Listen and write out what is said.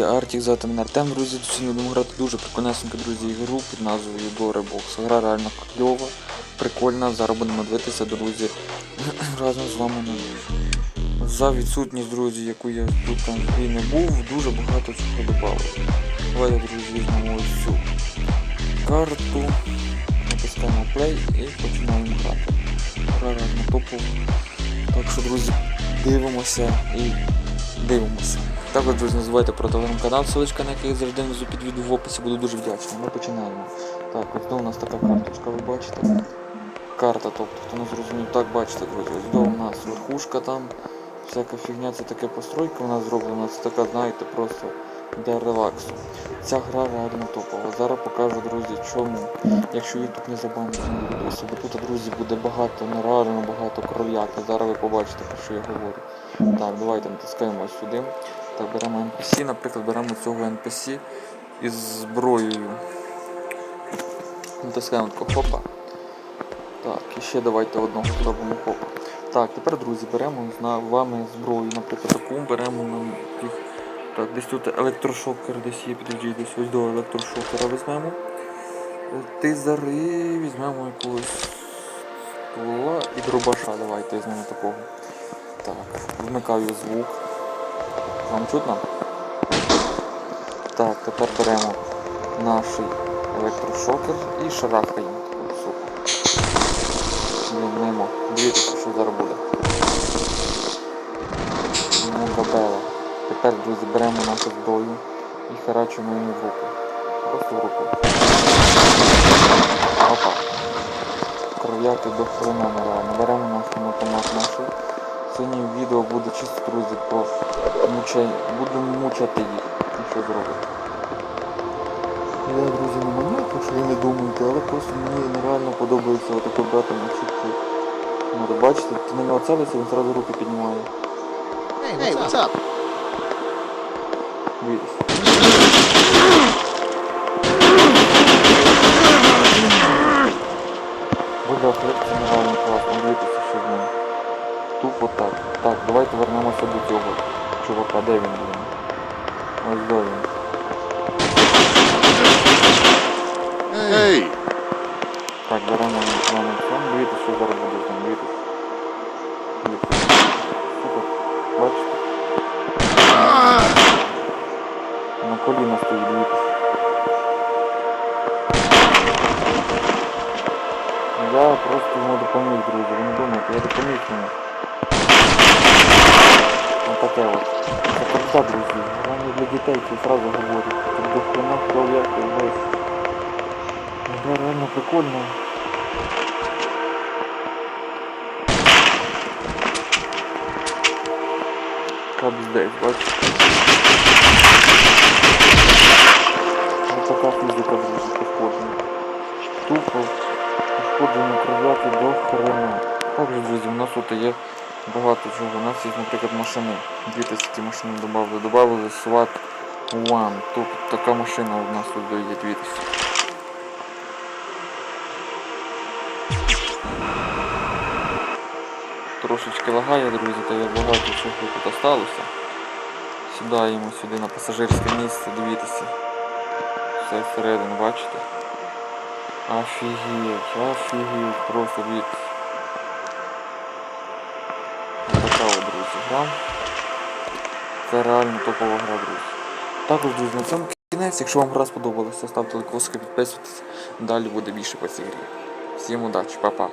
Артік звати мене Артем, друзі, сьогодні будемо грати дуже прикольнесеньку, друзі, ігру під назвою Dorybox. Гра реально кльова, прикольна, зараз будемо дивитися, друзі, разом з вами на. За відсутність, друзі, яку я тут там і не був, дуже багато чого додали. Давайте, друзі, візьмемо ось цю карту, натискаємо play і починаємо грати. Гра реально топова. Так що, друзі, дивимося і дивимося. Також, друзі, не забувайте про телеграм-канал, ссылочка на який завжди внизу під відео в описі, буду дуже вдячний. Ми починаємо. Так, ось до у нас така карточка, ви бачите. Карта, тобто, хто не зрозумів, так бачите, друзі, ось до у нас верхушка там, всяка фігня, це таке постройка у нас зроблена, це така, знаєте, просто для релаксу. Ця гра реально топова. Зараз покажу, друзі, чому. Якщо YouTube не забанить відосі, бо тут, друзі, буде багато, нереально багато кров'яки. Зараз ви побачите, про що я говорю. Так, давайте натискаємо сюди. Так, беремо NPC, наприклад, беремо цього NPC із зброєю. Натискаємо тако хопа. Так, і ще давайте одного зробимо хопа. Так, тепер, друзі, беремо з вами зброю, наприклад, таку беремо нам тих. Так, десь тут електрошокер десь є, підійдіть, десь ось до електрошокера візьмемо. Тизари, візьмемо якогось ствола і дробаша, давайте візьмемо такого. Так, вмикаю звук. Вам чутно? Так, тепер беремо наш електрошокер і шарахаємо. Блін, мимо. Дивіться, що зараз буде. Ну, габела. Тепер, друзі, беремо нашу зброю і харачимо її в руку. Просто в руку. Опа. Кров'яки до хрена нереально. Беремо наш автомат наш. Сьогодні відео буде чисто, друзі, по мучай... Будемо мучати їх. Що зробити. Я, друзі, не маньяк, якщо ви не думаєте, але просто мені нереально подобається отаке брати мучити. Ну, бачите, ти на нього целишся, він одразу руки піднімає. Hey, what's up? Дивіться. Буде цього чувака, де він буде? Ось де він. Hey! Так, беремо з вами це. Дивіться, що зараз буде з ним, дивіться. Дивіться. Супер. Бачите? На коліна стоїть, дивіться. Я просто йому допоміг, друзі, ви не думайте, я допоміг йому. Таке от. Це правда, друзі. Головне для дітей, це зразу говорю. Тут до хрена кров'яки весь. Гра реально прикольна. Кап здесь, бачите? Ось така фізика, друзі, пошкоджена. Тупо пошкоджено кров'яки до хрена. Також, друзі, у нас тут є багато чого. У нас є, наприклад, машини. Дві такі машини додали. Добавили SWAT One. Тут така машина у нас тут є, тисячі. Трошечки лагає, друзі, та я багато чого тут осталося. Сідаємо сюди на пасажирське місце, дивіться. Все всередину, бачите? Офігеть, офігеть, просто дивіться. Гра. Це реально топова гра, друзі. Також, друзі, на цьому кінець. Якщо вам гра сподобалася, ставте лайк, підписуйтесь. Далі буде більше по цій грі. Всім удачі, па-па.